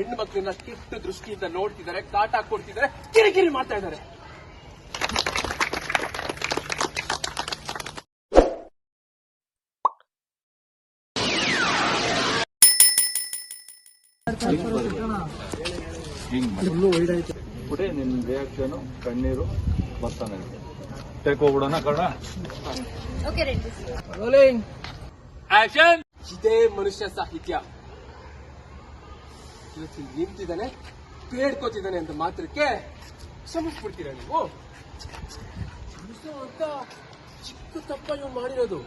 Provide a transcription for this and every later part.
ಹೆಣ್ಣು ಮಕ್ಕಳನ್ನ ಕೆಟ್ಟ ದೃಷ್ಟಿಯಿಂದ ನೋಡ್ತಿದ್ದಾರೆ ಕಾಟ ಕೊಡ್ತಿದ್ದಾರೆ ಕಿರಿಕಿರಿ ಮಾಡ್ತಾ ಇದ್ದಾರೆ. ಬಿಡಿ ನಿನ್ನ ರಿಯಾಕ್ಷನು ಕಣ್ಣೀರು ಬರ್ತಾನೆ ಟೇಕ್ ಹೋಗ್ಬಿಡೋಣ ಕಣ ಆಕ್ಷನ್ ಇದೇ ಮನುಷ್ಯ ಸಾಹಿತ್ಯ. ಇಲ್ಲಿ ನಿಂತಿದ್ದಾನೆ ಬೇಡ್ಕೋತಿದ್ದಾನೆ ಅಂತ ಮಾತ್ರಕ್ಕೆ ಕ್ಷಮಿಸ್ಬಿಡ್ತೀರಾ ನೀವು? ಅಂತ ಚಿಕ್ಕ ತಪ್ಪ ಇವ್ನು ಮಾಡಿರೋದು.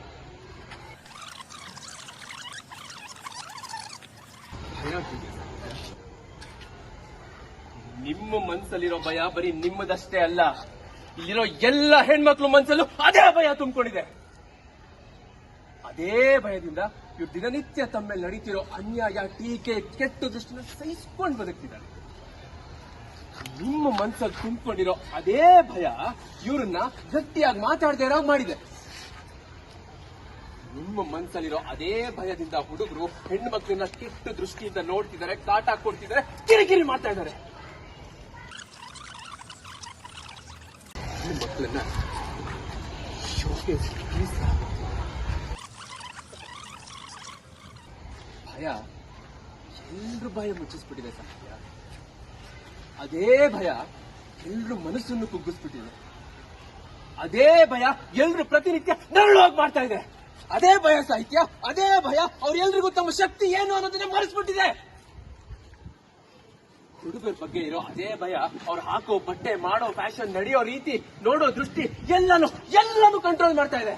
ನಿಮ್ಮ ಮನ್ಸಲ್ಲಿರೋ ಭಯ ಬರೀ ನಿಮ್ಮದಷ್ಟೇ ಅಲ್ಲ, ಇಲ್ಲಿರೋ ಎಲ್ಲ ಹೆಣ್ಮಕ್ಳು ಮನ್ಸಲ್ಲೂ ಅದೇ ಭಯ ತುಂಬಿಕೊಂಡಿದೆ. ಅದೇ ಭಯದಿಂದ ಇವ್ರು ದಿನನಿತ್ಯ ತಮ್ಮ ಮೇಲೆ ನಡೀತಿರೋ ಅನ್ಯಾಯ, ಟೀಕೆ, ಕೆಟ್ಟ ದೃಷ್ಟಿನ ಸಹಿಸ್ಕೊಂಡು ಬದುಕ್ತಿದ್ದಾರೆ. ನಿಮ್ಮ ಮನ್ಸಲ್ಲಿ ತುಂಬಿಕೊಂಡಿರೋ ಅದೇ ಭಯ ಇವ್ರನ್ನ ಗಟ್ಟಿಯಾಗಿ ಮಾತಾಡದೇ ಇರೋ ಮಾಡಿದೆ. ನಿಮ್ಮ ಮನ್ಸಲ್ಲಿರೋ ಅದೇ ಭಯದಿಂದ ಹುಡುಗರು ಹೆಣ್ಣು ಮಕ್ಕಳನ್ನ ಕೆಟ್ಟ ದೃಷ್ಟಿಯಿಂದ ನೋಡ್ತಿದ್ದಾರೆ, ಕಾಟ ಕೊಡ್ತಿದ್ದಾರೆ, ಕಿರಿಕಿರಿ ಮಾಡ್ತಾ ಇದ್ದಾರೆ. ಮಕ್ಕಳನ್ನ ಭಯ? ಎಲ್ರ ಭಯ ಮುಚ್ಚಿಸ್ಬಿಟ್ಟಿದೆ ಸಾಹಿತ್ಯ ಅದೇ ಭಯ ಎಲ್ರ ಮನಸ್ಸನ್ನು ಕುಗ್ಗಿಸ್ಬಿಟ್ಟಿದೆ. ಅದೇ ಭಯ ಎಲ್ರು ಪ್ರತಿನಿತ್ಯ ನರಳುವಾಗಿ ಮಾಡ್ತಾ ಇದೆ. ಅದೇ ಭಯ ಸಾಹಿತ್ಯ, ಅದೇ ಭಯ ಅವ್ರೆಲ್ರಿಗೂ ತಮ್ಮ ಶಕ್ತಿ ಏನು ಅನ್ನೋದನ್ನ ಮರೆಸ್ಬಿಟ್ಟಿದೆ. ಹುಡುಗರ ಬಗ್ಗೆ ಇರೋ ಅದೇ ಭಯ ಅವ್ರು ಹಾಕೋ ಬಟ್ಟೆ, ಮಾಡೋ ಫ್ಯಾಷನ್ ನಡೆಯೋ ರೀತಿ, ನೋಡೋ ದೃಷ್ಟಿ ಎಲ್ಲಾನು ಎಲ್ಲಾನು ಕಂಟ್ರೋಲ್ ಮಾಡ್ತಾ ಇದೆ.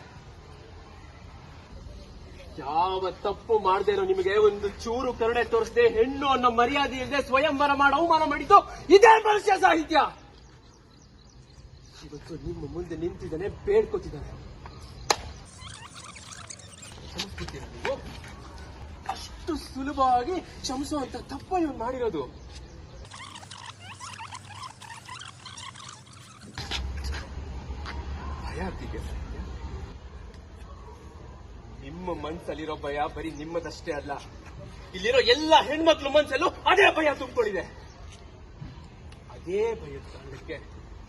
ಯಾವ ತಪ್ಪು ಮಾಡದೇ ಇರೋ ನಿಮಗೆ ಒಂದು ಚೂರು ಕರುಣೆ ತೋರಿಸದೆ, ಹೆಣ್ಣು ಅನ್ನೋ ಮರ್ಯಾದೆ ಇಲ್ಲದೆ ಸ್ವಯಂವರ ಮಾಡಿ ಅವಮಾನ ಮಾಡಿತು ಇದೇ ಮನುಷ್ಯ ಸಾಹಿತ್ಯ. ಇವತ್ತು ನಿಮ್ಮ ಮುಂದೆ ನಿಂತಿದ್ದಾನೆ, ಬೇಡ್ಕೋತಿದ್ದಾನೆ. ಅಷ್ಟು ಸುಲಭವಾಗಿ ಕ್ಷಮಿಸುವಂತ ತಪ್ಪು ಇವನು ಮಾಡಿರೋದು. ಭಯ ನಿಮ್ಮ ಮನ್ಸಲ್ಲಿರೋ ಭಯ ಬರೀ ನಿಮ್ಮದಷ್ಟೇ ಅಲ್ಲ. ಇಲ್ಲಿರೋ ಎಲ್ಲ ಹೆಣ್ಮಕ್ಳು ಮನ್ಸಲ್ಲೂ ಅದೇ ಭಯ ತುಂಬಿಕೊಂಡಿದೆ. ಅದೇ ಭಯದ ಕಾರಣಕ್ಕೆ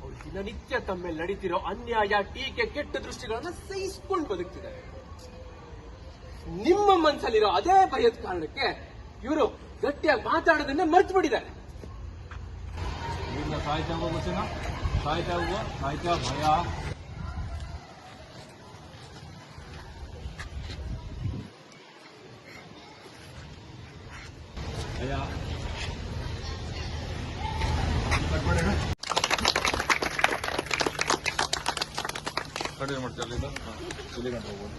ಅವ್ರು ದಿನನಿತ್ಯ ತಮ್ಮ ಮೇಲೆ ನಡೀತಿರೋ ಅನ್ಯಾಯ, ಟೀಕೆ, ಕೆಟ್ಟ ದೃಷ್ಟಿಗಳನ್ನ ಸಹಿಸ್ಕೊಂಡು ಬದುಕ್ತಿದ್ದಾರೆ. ನಿಮ್ಮ ಮನ್ಸಲ್ಲಿರೋ ಅದೇ ಭಯದ ಕಾರಣಕ್ಕೆ ಇವರು ಗಟ್ಟಿಯಾಗಿ ಮಾತಾಡೋದನ್ನ ಮರ್ತು ಬಿಟ್ಟಿದ್ದಾರೆ ಹೋಗುವ ಸಾಯ್ತಾ ಭಯ. ಕಡಿಮೆ ಮಾಡ್ತಾ ಇಲ್ಲಿಂದ ಇಲ್ಲಿ ಗಂಟೆ ಹೋಗ್ಬೋದು.